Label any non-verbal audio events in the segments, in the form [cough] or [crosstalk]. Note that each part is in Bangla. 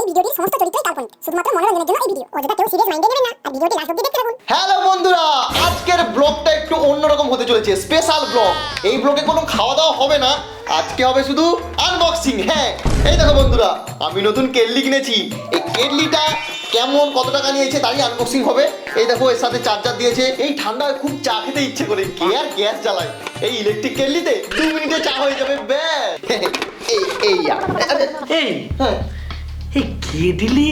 এই ভিডিওটির সমস্ত চরিত্রই কাল্পনিক। শুধুমাত্র মনোরঞ্জনের জন্য এই ভিডিও অযথা কেউ সিরিয়াস মাইন্ডে নেবেন না। আর ভিডিওটি লাস্ট অব্দি দেখতে থাকুন। হ্যালো বন্ধুরা আজকের ব্লগটা একটু অন্যরকম হতে চলেছে। স্পেশাল ব্লগ এই ব্লগে কোনো খাওয়া দাওয়া হবে না। আজকে হবে শুধু আনবক্সিং হ্যাঁ। এই দেখো বন্ধুরা আমি নতুন কেটলি কিনেছি। এই কেটলিটা কেমন কত টাকা নিয়েছে তারই আনবক্সিং হবে। এই দেখো এর সাথে চার্জার দিয়েছে। এই ঠান্ডায় খুব চা খেতে ইচ্ছে করে। কে আর গ্যাস জ্বালায়? এই ইলেকট্রিক কেটলিতে দু মিনিটে চা হয়ে যাবে ব্যাস। [laughs] এই এই এই হ্যাঁ। এই দিলি?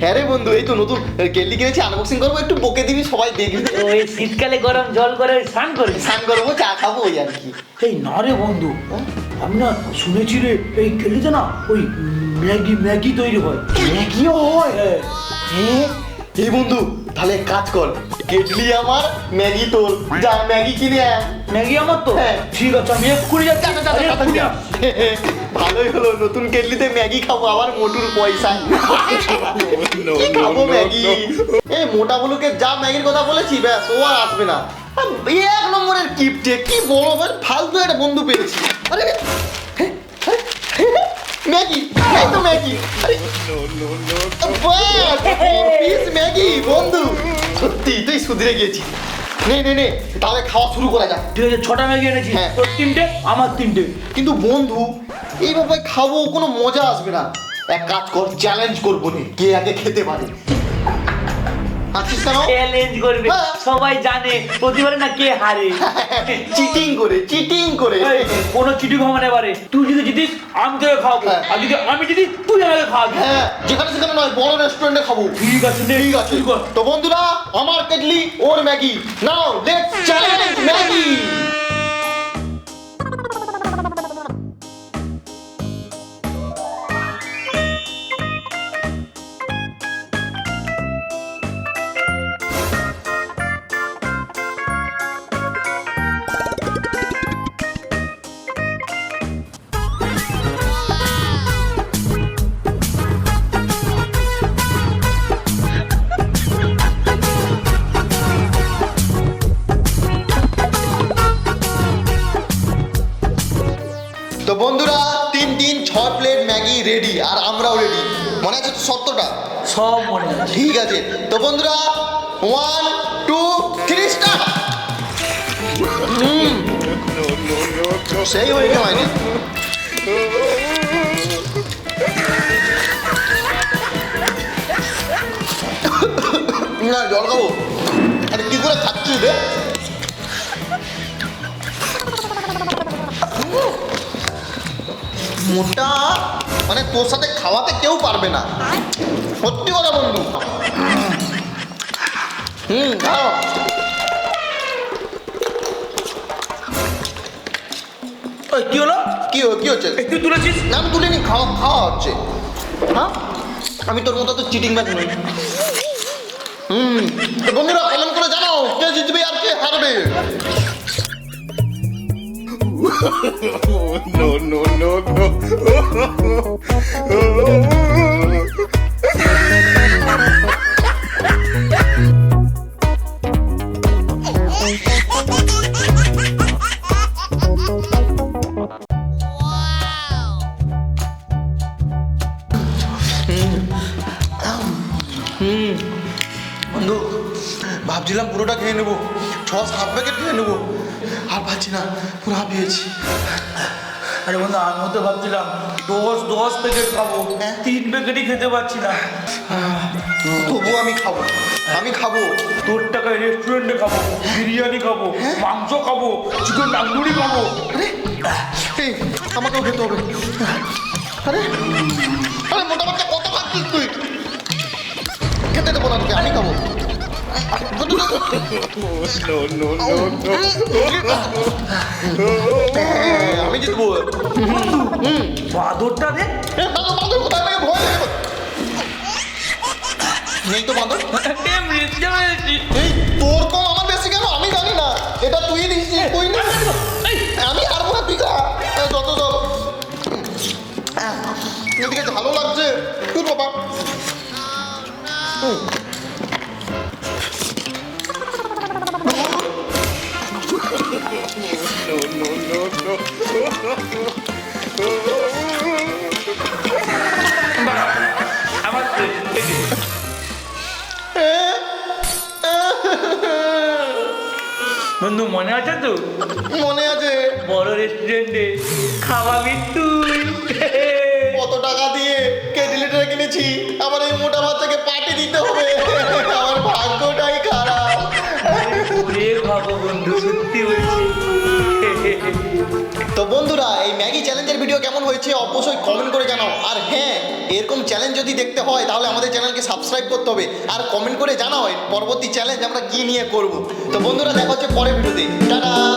হ্যাঁ রে বন্ধু এই তো নতুন কেটলি কিনেছি আনবক্সিং করব একটু বকে দিবি সবাই দেখবে। ওই শীতকালে গরম জল করে স্নান করবি স্নান করব চা খাব ওই আর কি। এই না রে বন্ধু আমি না শুনেছি রে এই কেটলিতে না ওই ম্যাগি ম্যাগি তৈরি হয়। ম্যাগিও হয়? হ্যাঁ। হ্যাঁ? এই বন্ধু তাহলে কাজ কর কেটলি আমার ম্যাগি তোর। যা ম্যাগি কিনে আয়। ম্যাগি আমার তো? হ্যাঁ। ঠিক আছে আমি এক্ষুনি যাচ্ছি। ভালোই হলো নতুন কেটলিতে ম্যাগি খাব আবার মোটুর পয়সা। [laughs] কি খাব [laughs] ম্যাগি? এই মোটা বলুকে যা ম্যাগির কথা বলেছি ব্যাস ও আর আসবে না। এক নম্বরের কিপটে কি বড় ফালতু একটা বন্ধু পেয়েছি। আরে ম্যাগি এই তো ম্যাগি। আরে পিস [laughs] ম্যাগি বন্ধু। সত্যি তুই সুধরে গিয়েছিস নে নে নে তাহলে খাওয়া শুরু করা যাক। ঠিক আছে ছটা ম্যাগি এনেছি। হ্যাঁ। তোর তিনটে আমার তিনটে। কিন্তু বন্ধু এইভাবে খাব কোনো মজা আসবে না। এক কাজ কর চ্যালেঞ্জ করব নি কে আগে খেতে পারে। আছিস কেন? চ্যালেঞ্জ করবে। হ্যাঁ। সবাই জানে প্রতিবারে না কে হারে। [laughs] চিটিং করে চিটিং করে। কোনো চিঠি হবে না এবারে। তুই যদি জিতিস আমি তোকে খাওয়াবো। হ্যাঁ। আর যদি আমি জিতি তুই আমাকে খাওয়াবি। হ্যাঁ যেখানে সেখানে নয় বড় রেস্টুরেন্টে খাব। ঠিক আছে ঠিক আছে। তো বন্ধুরা আমার কেটলি ওর Maggi. Now let's challenge Maggi বন্ধুরা তিন তিন ছ প্লেট ম্যাগি রেডি আর আমরাও রেডি মনে আছে সত্যটা? সব মনে ঠিক আছে। তো বন্ধুরা ওয়ান টু থ্রি স্টার্ট সেই হয়ে গেল না জল খাব। আরে কি করে খাচ্ছিস রে? মোটা মানে তোর সাথে খাওয়াতে কেউ পারবে না। সত্যি কথা বন্ধু। হুম খাও কি হলো? কি কি হচ্ছে? তুই তুলেছিস? নাম তুলিনি খাওয়া খাওয়া হচ্ছে। হ্যাঁ? আমি তোর মতো তো চিটিং ব্যাগ নই। হুম। বন্ধুরা কমেন্ট করে জানাও কে জিতবে আর কে হারবে? [laughs] no, no, no, no. [laughs] বন্ধু ভাবছিলাম পুরোটা খেয়ে নেব। ছ সাত প্যাকেট খেয়ে নেব। আর পাচ্ছি না পুরো হাঁপিয়েছি। আরে বন্ধু আমি তো ভাবছিলাম দশ দশ প্যাকেট খাব। তিন প্যাকেটই খেতে পারছি না। তবুও আমি খাব আমি খাব। তোর টাকায় রেস্টুরেন্টে খাব বিরিয়ানি খাব মাংস খাব চিকেন তান্দুরি খাব। আরে আমাকেও খেতে হবে। আরে আরে মোটা বাচ্চা কত খাচ্ছিস তুই? খেতে দেবো না তোকে আমি খাব। No, no, no, no. আমি জিতবো বাঁদরটা রে বাঁদর, কোথায় ভয় তো। নেই তো বাঁদর [laughs] মনে আছে তো? মনে আছে। বড় রেস্টুরেন্টে খাওয়াবি তুই কত টাকা দিয়ে কেটলিটা কিনেছি? আমার এই মোটা বাচ্চাকে পার্টি দিতে হবে। আমার ভাগ্যটাই খারাপ। খাব বন্ধু সত্যি বন্ধুরা, এই ম্যাগি চ্যালেঞ্জের ভিডিও কেমন হয়েছে অবশ্যই কমেন্ট করে জানাও। আর হ্যাঁ এরকম চ্যালেঞ্জ যদি দেখতে হয়, তাহলে আমাদের চ্যানেলকে সাবস্ক্রাইব করতে হবে। আর কমেন্ট করে জানাও পরবর্তী চ্যালেঞ্জ আমরা কি নিয়ে করব। তো বন্ধুরা, দেখা হচ্ছে পরের ভিডিওতে টাটা!